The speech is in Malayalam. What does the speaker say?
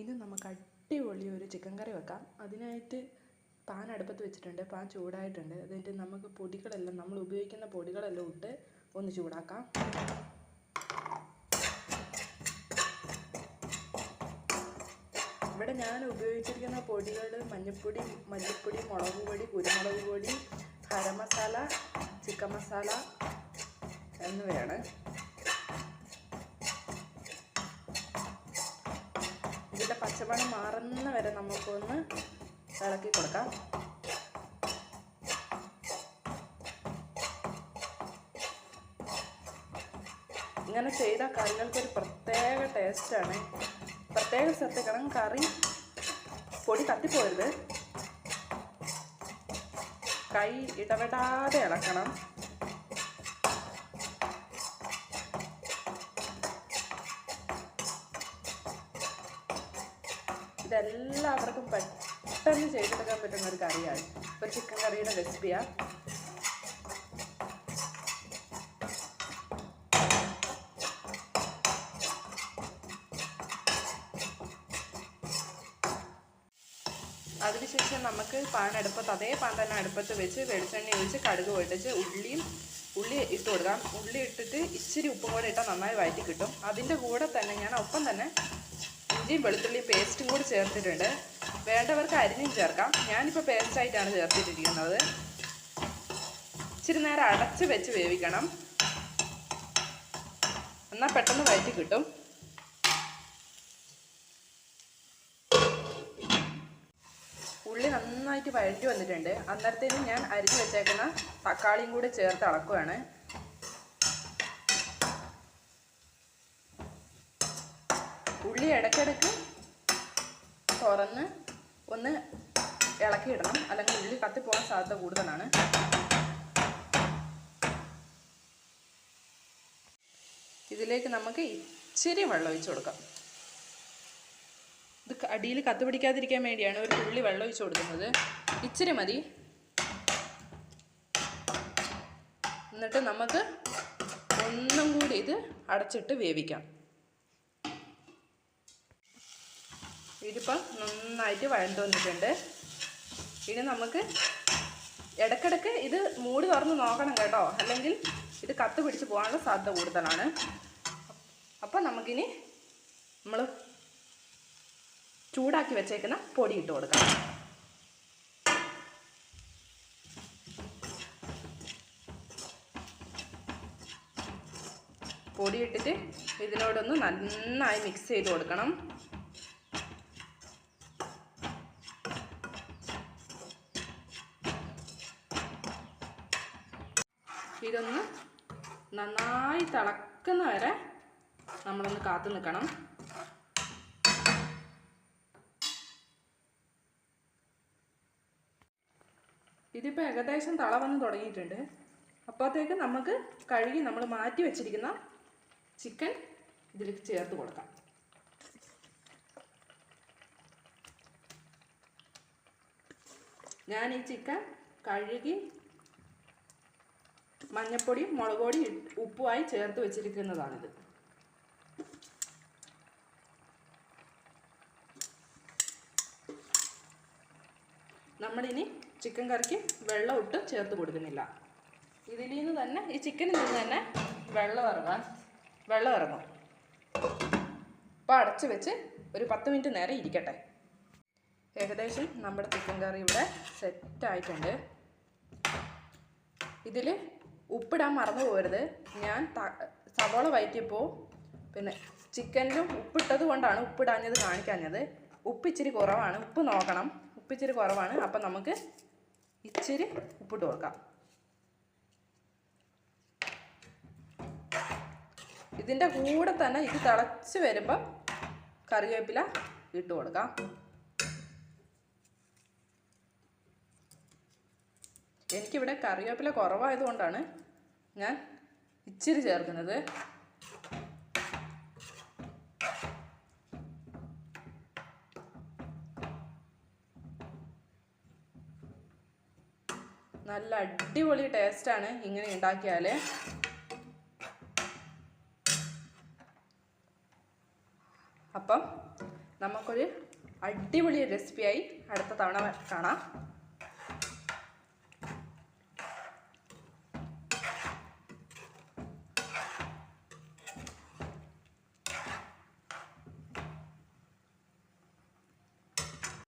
ഇനി നമുക്ക് അടിപൊളി ഒരു ചിക്കൻ കറി വെക്കാം. അതിനായിട്ട് പാൻ അടുപ്പത്ത് വെച്ചിട്ടുണ്ട്. പാൻ ചൂടായിട്ടുണ്ട്. അതിന്റെ നമുക്ക് പൊടികളെല്ലാം നമ്മൾ ഉപയോഗിക്കുന്ന പൊടികളെല്ലാം ഇട്ട് ഒന്ന് ചൂടാക്കാം. ഇവിടെ ഞാൻ ഉപയോഗിച്ചിരിക്കുന്ന പൊടികൾ മഞ്ഞൾപ്പൊടി മല്ലിപ്പൊടി മുളക് പൊടി കുരുമുളക് പൊടി ഗരം മസാല ചിക്കൻ മസാല എന്നിവയാണ്. ഇതിന്റെ പച്ചമണം മാറുന്ന വരെ നമുക്കൊന്ന് ഇളക്കി കൊടുക്കാം. ഇങ്ങനെ ചെയ്ത കറികൾക്കൊരു പ്രത്യേക ടേസ്റ്റാണ്. പ്രത്യേകം ശ്രദ്ധിക്കണം കറി പൊടി കത്തിപ്പോരുത് കൈ ഇടപെടാതെ ഇളക്കണം. ഇതെല്ലാവർക്കും പെട്ടെന്ന് ചെയ്തെടുക്കാൻ പറ്റുന്ന ഒരു കറിയാണ്. ഇപ്പോൾ ചിക്കൻ കറിയുടെ റെസിപ്പിയാണ് അതിനുശേഷം നമുക്ക് പാൻ അടുപ്പത്ത് അതേ പാൻ തന്നെ അടുപ്പത്ത് വെച്ച് വെളിച്ചെണ്ണ ഒഴിച്ച് കടുക് പൊട്ടിച്ച് ഉള്ളിയും ഉള്ളി ഇട്ട് കൊടുക്കാം. ഉള്ളി ഇട്ടിട്ട് ഇച്ചിരി ഉപ്പും കൂടെ ഇട്ടാൽ നന്നായി വയറ്റി കിട്ടും. അതിന്റെ കൂടെ തന്നെ ഞാൻ ഒപ്പം തന്നെ ഇഞ്ചിയും വെളുത്തുള്ളി പേസ്റ്റും കൂടി ചേർത്തിട്ടുണ്ട്. വേണ്ടവർക്ക് അരിഞ്ഞും ചേർക്കാം. ഞാനിപ്പോൾ പേസ്റ്റായിട്ടാണ് ചേർത്തിട്ടിരിക്കുന്നത്. ഇച്ചിരി നേരം അടച്ച് വെച്ച് വേവിക്കണം. എന്നാൽ പെട്ടെന്ന് വയറ്റി കിട്ടും. ഉള്ളി നന്നായിട്ട് വഴറ്റി വന്നിട്ടുണ്ട്. അന്നേരത്തേനും ഞാൻ അരിഞ്ഞു വെച്ചേക്കുന്ന തക്കാളിയും കൂടി ചേർത്ത് അളക്കുകയാണ് ഉള്ളി ഇടയ്ക്കിടയ്ക്ക് തുറന്ന് ഒന്ന് ഇളക്കി ഇടണം. അല്ലെങ്കിൽ ഉള്ളി കത്തിപ്പോകാൻ സാധ്യത കൂടുതലാണ്. ഇതിലേക്ക് നമുക്ക് ഇച്ചിരി വെള്ളം ഒഴിച്ചു കൊടുക്കാം. ഇത് അടിയിൽ കത്ത് പിടിക്കാതിരിക്കാൻ വേണ്ടിയാണ് ഒരു ഉള്ളി വെള്ളം ഒഴിച്ചു കൊടുക്കുന്നത്. ഇച്ചിരി മതി. എന്നിട്ട് നമുക്ക് ഒന്നും കൂടി ഇത് അടച്ചിട്ട് വേവിക്കാം. ഇതിപ്പം നന്നായിട്ട് വഴണ്ട് വന്നിട്ടുണ്ട്. ഇനി നമുക്ക് ഇടയ്ക്കിടയ്ക്ക് ഇത് മൂടി തുറന്ന് നോക്കണം കേട്ടോ. അല്ലെങ്കിൽ ഇത് കത്ത് പിടിച്ച് പോകാനുള്ള സാധ്യത കൂടുതലാണ്. അപ്പം നമുക്കിനി നമ്മൾ ചൂടാക്കി വെച്ചേക്കുന്ന പൊടി ഇട്ട് കൊടുക്കാം. പൊടി ഇട്ടിട്ട് ഇതിനോടൊന്ന് നന്നായി മിക്സ് ചെയ്ത് കൊടുക്കണം. ഇതൊന്ന് നന്നായി തിളക്കുന്ന വരെ നമ്മളൊന്ന് കാത്തു നിൽക്കണം. ഇതിപ്പോൾ ഏകദേശം തള വന്ന് തുടങ്ങിയിട്ടുണ്ട്. അപ്പോഴത്തേക്ക് നമുക്ക് കഴുകി നമ്മൾ മാറ്റി വെച്ചിരിക്കുന്ന ചിക്കൻ ഇതിലേക്ക് ചേർത്ത് കൊടുക്കാം. ഞാൻ ഈ ചിക്കൻ കഴുകി മഞ്ഞപ്പൊടിയും മുളക് പൊടിയും ഉപ്പുമായി ചേർത്ത് വെച്ചിരിക്കുന്നതാണിത്. നമ്മളിനി ചിക്കൻ കറിക്ക് വെള്ളം ഇട്ട് ചേർത്ത് കൊടുക്കുന്നില്ല. ഇതിൽ നിന്ന് തന്നെ ഈ ചിക്കനിൽ നിന്ന് തന്നെ വെള്ളം ഇറങ്ങാൻ വെള്ളം ഇറങ്ങും. അപ്പോൾ അടച്ച് വെച്ച് ഒരു പത്ത് മിനിറ്റ് നേരം ഇരിക്കട്ടെ. ഏകദേശം നമ്മുടെ ചിക്കൻ കറി ഇവിടെ സെറ്റായിട്ടുണ്ട് ഇതിൽ ഉപ്പിടാൻ മറന്നു പോകരുത്. ഞാൻ സവോള വയറ്റിയപ്പോൾ പിന്നെ ചിക്കനിലും ഉപ്പിട്ടത് കൊണ്ടാണ് ഉപ്പിടാഞ്ഞത് കാണിക്കാഞ്ഞത്. ഉപ്പിച്ചിരി കുറവാണ്. ഉപ്പ് നോക്കണം. ഉപ്പിച്ചിരി കുറവാണ്. അപ്പം നമുക്ക് ഇച്ചിരി ഉപ്പിട്ട് കൊടുക്കാം. ഇതിന്റെ കൂടെ തന്നെ ഇത് തിളച്ച് വരുമ്പം കറിവേപ്പില ഇട്ട് കൊടുക്കാം. എനിക്കിവിടെ കറിവേപ്പില കുറവായതുകൊണ്ടാണ് ഞാൻ ഇച്ചിരി ചേർക്കുന്നത്. നല്ല അടിപൊളി ടേസ്റ്റാണ് ഇങ്ങനെ ഉണ്ടാക്കിയാൽ അപ്പം നമുക്കൊരു അടിപൊളി റെസിപ്പിയായി അടുത്ത തവണ കാണാം.